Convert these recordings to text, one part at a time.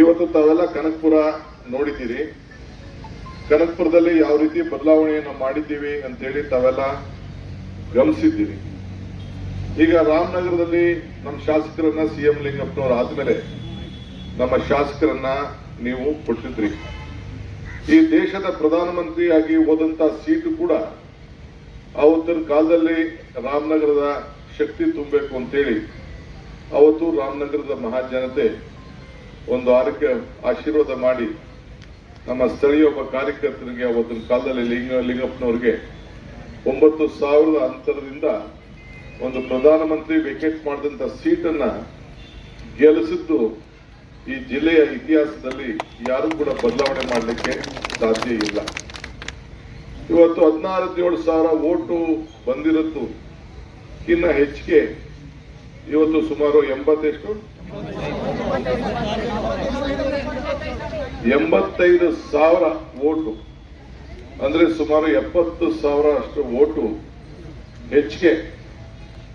ಇವತ್ತು ತಾವೆಲ್ಲ ಕನಕಪುರ ನೋಡಿದ್ದೀರಿ. ಕನಕಪುರದಲ್ಲಿ ಯಾವ ರೀತಿ ಬದಲಾವಣೆಯನ್ನು ಮಾಡಿದ್ದೀವಿ ಅಂತೇಳಿ ತಾವೆಲ್ಲ ಗಮನಿಸಿದ್ದೀರಿ. ಈಗ ರಾಮನಗರದಲ್ಲಿ ನಮ್ಮ ಶಾಸಕರನ್ನ ಸಿ ಎಂ ಲಿಂಗಪ್ಪನವ್ರು ಆದ್ಮೇಲೆ ನಮ್ಮ ಶಾಸಕರನ್ನ ನೀವು ಕೊಟ್ಟಿದ್ರಿ. ಈ ದೇಶದ ಪ್ರಧಾನಮಂತ್ರಿಯಾಗಿ ಹೋದಂತ ಸೀಟು ಕೂಡ ಅವತ್ತಿನ ಕಾಲದಲ್ಲಿ ರಾಮನಗರದ ಶಕ್ತಿ ತುಂಬಬೇಕು ಅಂತೇಳಿ ಅವತ್ತು ರಾಮನಗರದ ಮಹಾಜನತೆ ಒಂದು ಆರೋಗ್ಯ ಆಶೀರ್ವಾದ ಮಾಡಿ ನಮ್ಮ ಸ್ಥಳೀಯ ಒಬ್ಬ ಕಾರ್ಯಕರ್ತರಿಗೆ ಅವತ್ತಿನ ಕಾಲದಲ್ಲಿ ಲಿಂಗ ಲಿಂಗಪ್ಪನವ್ರಿಗೆ ಒಂಬತ್ತು ಸಾವಿರದ ಅಂತರದಿಂದ ಒಂದು ಪ್ರಧಾನಮಂತ್ರಿ ವಿಕೆಟ್ ಮಾಡಿದಂತ ಸೀಟನ್ನ ಗೆಲ್ಲಿಸಿದ್ದು ಈ ಜಿಲ್ಲೆಯ ಇತಿಹಾಸದಲ್ಲಿ ಯಾರು ಕೂಡ ಬದಲಾವಣೆ ಮಾಡಲಿಕ್ಕೆ ಸಾಧ್ಯ ಇಲ್ಲ. ಇವತ್ತು ಹದಿನಾರು ಹದಿನೇಳು ಸಾವಿರ ಓಟು ಬಂದಿರತ್ತು ಇನ್ನ ಹೆಚ್ಚಿಗೆ ಇವತ್ತು ಸುಮಾರು ಎಂಬತ್ತೆಷ್ಟು ಎಂಬತ್ತೈದು ಸಾವಿರ ಓಟು. ಅಂದ್ರೆ ಸುಮಾರು ಎಪ್ಪತ್ತು ಸಾವಿರ ಅಷ್ಟು ಓಟು ಹೆಚ್ಚಿಗೆ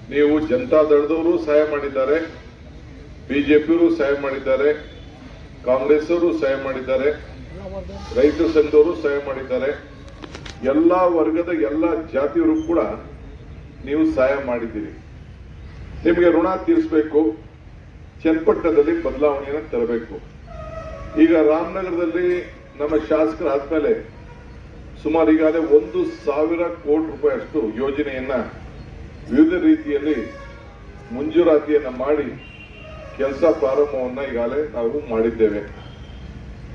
ನೀವು ಜನತಾ ದಳದವರು ಸಹಾಯ ಮಾಡಿದ್ದಾರೆ, ಬಿಜೆಪಿಯವರು ಸಹಾಯ ಮಾಡಿದ್ದಾರೆ ಕಾಂಗ್ರೆಸ್ ಅವರು ಸಹಾಯ ಮಾಡಿದ್ದಾರೆ, ರೈತ ಸಂಘದವರು ಸಹಾಯ ಮಾಡಿದ್ದಾರೆ. ಎಲ್ಲ ವರ್ಗದ ಎಲ್ಲ ಜಾತಿಯವರು ಕೂಡ ನೀವು ಸಹಾಯ ಮಾಡಿದ್ದೀರಿ. ನಿಮಗೆ ಋಣ ತೀರಿಸಬೇಕು, ಚನ್ನಪಟ್ಟಣದಲ್ಲಿ ಬದಲಾವಣೆಯನ್ನು ತರಬೇಕು. ಈಗ ರಾಮನಗರದಲ್ಲಿ ನಮ್ಮ ಶಾಸಕರ ಆದ್ಮೇಲೆ ಸುಮಾರು ಈಗಾಗಲೇ ಒಂದು ಸಾವಿರ ಕೋಟಿ ರೂಪಾಯಿ ಅಷ್ಟು ಯೋಜನೆಯನ್ನ ವಿವಿಧ ರೀತಿಯಲ್ಲಿ ಮಂಜೂರಾತಿಯನ್ನ ಮಾಡಿ ಕೆಲಸ ಪ್ರಾರಂಭವನ್ನ ಈಗಾಗಲೇ ನಾವು ಮಾಡಿದ್ದೇವೆ.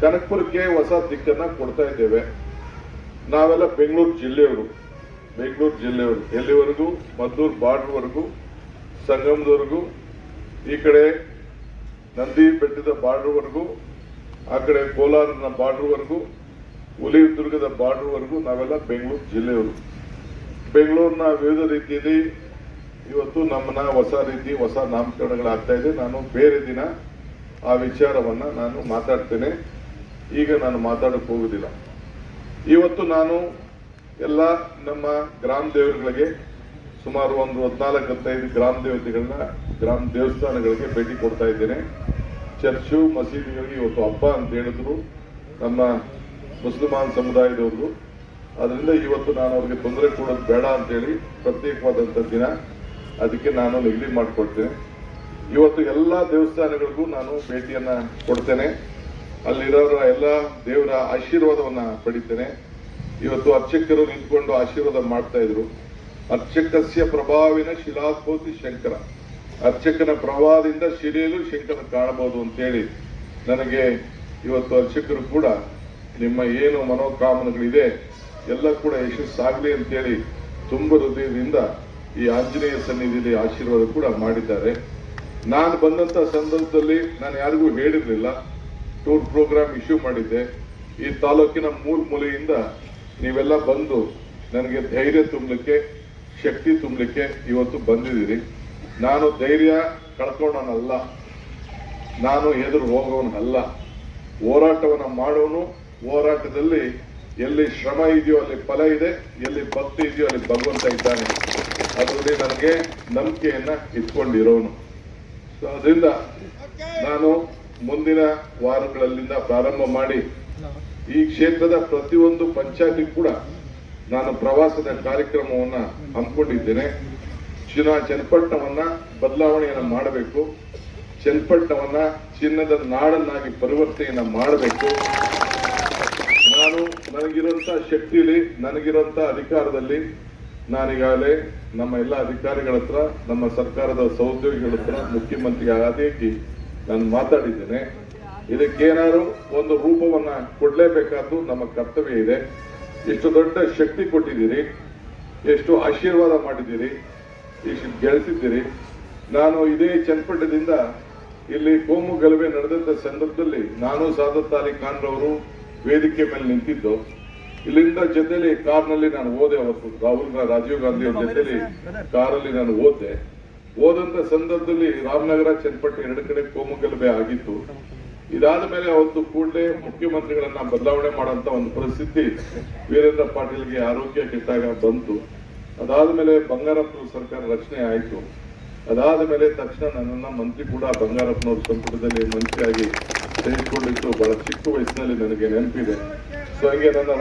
ಕನಕಪುರಕ್ಕೆ ಹೊಸ ದಿಕ್ಕನ್ನ ಕೊಡ್ತಾ ಇದ್ದೇವೆ. ನಾವೆಲ್ಲ ಬೆಂಗಳೂರು ಜಿಲ್ಲೆಯವರು. ಬೆಂಗಳೂರು ಜಿಲ್ಲೆಯವರು. ಎಲ್ಲಿವರೆಗೂ? ಮದ್ದೂರು ಬಾರ್ಡ್ರ್ವರೆಗೂ, ಸಂಗಮದವರೆಗೂ, ಈ ಕಡೆ ನಂದಿ ಬೆಟ್ಟದ ಬಾರ್ಡರ್ವರೆಗೂ ಆ ಕಡೆ ಕೋಲಾರನ ಬಾರ್ಡರ್ವರೆಗೂ ಹುಲಿದುರ್ಗದ ಬಾರ್ಡರ್ವರೆಗೂ ನಾವೆಲ್ಲ ಬೆಂಗಳೂರು ಜಿಲ್ಲೆಯವರು. ಬೆಂಗಳೂರಿನ ವಿವಿಧ ರೀತಿಯಲ್ಲಿ ಇವತ್ತು ನಮ್ಮನ್ನ ಹೊಸ ರೀತಿ, ಹೊಸ ನಾಮಕರಣಗಳಾಗ್ತಾ ಇದೆ. ನಾನು ಬೇರೆ ದಿನ ಆ ವಿಚಾರವನ್ನ ನಾನು ಮಾತಾಡ್ತೇನೆ. ಈಗ ನಾನು ಮಾತಾಡಕ್ ಹೋಗುದಿಲ್ಲ. ಇವತ್ತು ನಾನು ಎಲ್ಲ ನಮ್ಮ ಗ್ರಾಮ ದೇವರುಗಳಿಗೆ ಸುಮಾರು ಒಂದು ಹದಿನಾಲ್ಕು, ಹದಿನೈದು ಗ್ರಾಮ ದೇವತೆಗಳನ್ನ, ಗ್ರಾಮ ದೇವಸ್ಥಾನಗಳಿಗೆ ಭೇಟಿ ಕೊಡ್ತಾ ಇದ್ದೇನೆ. ಚರ್ಚು ಮಸೀದಿಗಳಿಗೆ ಇವತ್ತು ಹಬ್ಬ ಅಂತ ಹೇಳಿದ್ರು. ನಮ್ಮ ಮುಸಲ್ಮಾನ್ ಸಮುದಾಯದವರು ಅದರಿಂದ ಇವತ್ತು ನಾನು ಅವ್ರಿಗೆ ತೊಂದರೆ ಕೊಡೋದು ಬೇಡ ಅಂತೇಳಿ ಪ್ರತ್ಯೇಕವಾದಂಥ ದಿನ. ಅದಕ್ಕೆ ನಾನು ನಿಗದಿ ಮಾಡಿಕೊಡ್ತೇನೆ ಇವತ್ತು ಎಲ್ಲ ದೇವಸ್ಥಾನಗಳಿಗೂ ನಾನು ಭೇಟಿಯನ್ನ ಕೊಡ್ತೇನೆ. ಅಲ್ಲಿರೋರ ಎಲ್ಲ ದೇವರ ಆಶೀರ್ವಾದವನ್ನ ಪಡಿತೇನೆ. ಇವತ್ತು ಅರ್ಚಕರು ನಿಂತ್ಕೊಂಡು ಆಶೀರ್ವಾದ ಮಾಡ್ತಾ ಇದ್ರು. ಅರ್ಚಕಸ್ಯ ಪ್ರಭಾವಿನ ಶಿಲಾಕೋತಿ ಶಂಕರ. ಅರ್ಚಕನ ಪ್ರವಾಹದಿಂದ ಶಿಲೆಯಲು ಶಂಕರ ಕಾಣಬಹುದು ಅಂತೇಳಿ ನನಗೆ ಇವತ್ತು ಅರ್ಚಕರು ಕೂಡ ನಿಮ್ಮ ಏನು ಮನೋಕಾಮನೆಗಳಿದೆ, ಎಲ್ಲ ಕೂಡ ಯಶಸ್ಸಾಗಲಿ ಅಂತೇಳಿ ತುಂಬ ಹೃದಯದಿಂದ ಈ ಆಂಜನೇಯ ಸನ್ನಿಧಿಯಲ್ಲಿ ಆಶೀರ್ವಾದ ಕೂಡ ಮಾಡಿದ್ದಾರೆ. ನಾನು ಬಂದಂತ ಸಂದರ್ಭದಲ್ಲಿ ನಾನು ಯಾರಿಗೂ ಹೇಳಿರ್ಲಿಲ್ಲ, ಟೂರ್ ಪ್ರೋಗ್ರಾಮ್ ಇಶ್ಯೂ ಮಾಡಿದ್ದೆ. ಈ ತಾಲೂಕಿನ ಮೂರ್ ಮೂಲೆಯಿಂದ ನೀವೆಲ್ಲ ಬಂದು ನನಗೆ ಧೈರ್ಯ ತುಂಬಲಿಕ್ಕೆ, ಶಕ್ತಿ ತುಂಬಲಿಕ್ಕೆ ಇವತ್ತು ಬಂದಿದ್ದೀರಿ. ನಾನು ಧೈರ್ಯ ಕಳ್ಕೊಂಡವನಲ್ಲ ನಾನು ಎದುರು ಹೋಗೋನಲ್ಲ. ಹೋರಾಟವನ್ನು ಮಾಡೋನು, ಹೋರಾಟದಲ್ಲಿ ಎಲ್ಲಿ ಶ್ರಮ ಇದೆಯೋ ಅಲ್ಲಿ ಫಲ ಇದೆ, ಎಲ್ಲಿ ಭಕ್ತಿ ಇದೆಯೋ ಅಲ್ಲಿ ಭಗವಂತ ಇದ್ದಾನೆ. ಅದರಲ್ಲಿ ನನಗೆ ನಂಬಿಕೆಯನ್ನ ಇಟ್ಕೊಂಡಿರೋನು. ಸೊ ಅದರಿಂದ ನಾನು ಮುಂದಿನ ವಾರಗಳಲ್ಲಿಂದ ಪ್ರಾರಂಭ ಮಾಡಿ, ಈ ಕ್ಷೇತ್ರದ ಪ್ರತಿಯೊಂದು ಪಂಚಾಯತಿ ಕೂಡ ನಾನು ಪ್ರವಾಸದ ಕಾರ್ಯಕ್ರಮವನ್ನು ಹಮ್ಮಿಕೊಂಡಿದ್ದೇನೆ. ಚಿನ್ನ ಚನ್ನಪಟ್ಟಣವನ್ನ ಬದಲಾವಣೆಯನ್ನ ಮಾಡಬೇಕು. ಚನ್ನಪಟ್ಟಣವನ್ನ ಚಿನ್ನದ ನಾಡನ್ನಾಗಿ ಪರಿವರ್ತನೆಯನ್ನ ಮಾಡಬೇಕು. ನಾನು ನನಗಿರುವಂತ ಶಕ್ತಿಯಲ್ಲಿ ನನಗಿರುವಂತ ಅಧಿಕಾರದಲ್ಲಿ ನಾನೀಗಾಗಲೇ ನಮ್ಮ ಎಲ್ಲ ಅಧಿಕಾರಿಗಳ ಹತ್ರ, ನಮ್ಮ ಸರ್ಕಾರದ ಸಹೋದ್ಯೋಗಿಗಳ ಹತ್ರ ಮುಖ್ಯಮಂತ್ರಿ ನಾನು ಮಾತಾಡಿದ್ದೇನೆ. ಇದಕ್ಕೇನಾದ್ರು ಒಂದು ರೂಪವನ್ನ ಕೊಡಲೇಬೇಕಾದ್ದು ನಮ್ಮ ಕರ್ತವ್ಯ ಇದೆ. ಎಷ್ಟು ದೊಡ್ಡ ಶಕ್ತಿ ಕೊಟ್ಟಿದ್ದೀರಿ, ಎಷ್ಟು ಆಶೀರ್ವಾದ ಮಾಡಿದ್ದೀರಿ ಗೆಳಿಸಿದ್ದೀರಿ. ನಾನು ಇದೇ ಚನ್ನಪಟ್ಟಣದಿಂದ ಇಲ್ಲಿ ಕೋಮು ಗಲಭೆ ನಡೆದಂತ ಸಂದರ್ಭದಲ್ಲಿ ನಾನು ಸಾದತ್ ಅಲಿ ಖಾನ್ ರವರು ವೇದಿಕೆ ಮೇಲೆ ನಿಂತಿದ್ದು. ಇಲ್ಲಿಂದ ಜೊತೆಲಿ ಕಾರ್ನಲ್ಲಿ ನಾನು ಓದೆ ಅವತ್ತು. ರಾಹುಲ್ ರಾಜೀವ್ ಗಾಂಧಿ ಜೊತೆಲಿ ಕಾರಲ್ಲಿ ನಾನು ಓದೆ ಓದಂತ ಸಂದರ್ಭದಲ್ಲಿ ರಾಮನಗರ, ಚನ್ನಪಟ್ಟಣ ಎರಡು ಕಡೆ ಕೋಮು ಗಲಭೆ ಆಗಿತ್ತು. ಇದಾದ ಮೇಲೆ ಅವತ್ತು ಕೂಡಲೇ ಮುಖ್ಯಮಂತ್ರಿಗಳನ್ನ ಬದಲಾವಣೆ ಮಾಡುವಂತ ಒಂದು ಪರಿಸ್ಥಿತಿ ವೀರೇಂದ್ರ ಪಾಟೀಲ್ಗೆ ಆರೋಗ್ಯ ಕೆಟ್ಟಾಗ ಬಂತು. ಅದಾದ ಮೇಲೆ ಬಂಗಾರಪ್ಪನ ಸರ್ಕಾರ ರಚನೆ ಆಯಿತು. ಅದಾದ ಮೇಲೆ ತಕ್ಷಣ ನನ್ನನ್ನು ಮಂತ್ರಿ ಕೂಡ ಬಂಗಾರಪ್ಪನವ್ರ ಸಂಪುಟದಲ್ಲಿ ಮಂತ್ರಿಯಾಗಿ ಸೇರಿಸಿಕೊಂಡಿದ್ದು ಬಹಳ ಚಿಕ್ಕ ವಯಸ್ಸಿನಲ್ಲಿ ನನಗೆ ನೆನಪಿದೆ. ಸೊ ಹಂಗೆ ನನ್ನ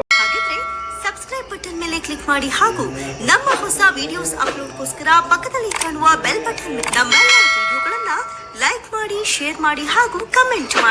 ಸಬ್ಸ್ಕ್ರೈಬ್ ಬಟನ್ ಮೇಲೆ ಕ್ಲಿಕ್ ಮಾಡಿ ಹಾಗೂ ನಮ್ಮ ಹೊಸ ವಿಡಿಯೋಸ್ ಅಪ್ಲೋಡ್ಗೋಸ್ಕರ ಪಕ್ಕದಲ್ಲಿ ಕಾಣುವ ಬೆಲ್ ಬಟನ್ ನಮ್ಮೆಲ್ಲ ವಿಡಿಯೋಗಳನ್ನ ಲೈಕ್ ಮಾಡಿ ಶೇರ್ ಮಾಡಿ ಹಾಗೂ ಕಮೆಂಟ್ ಮಾಡಿ.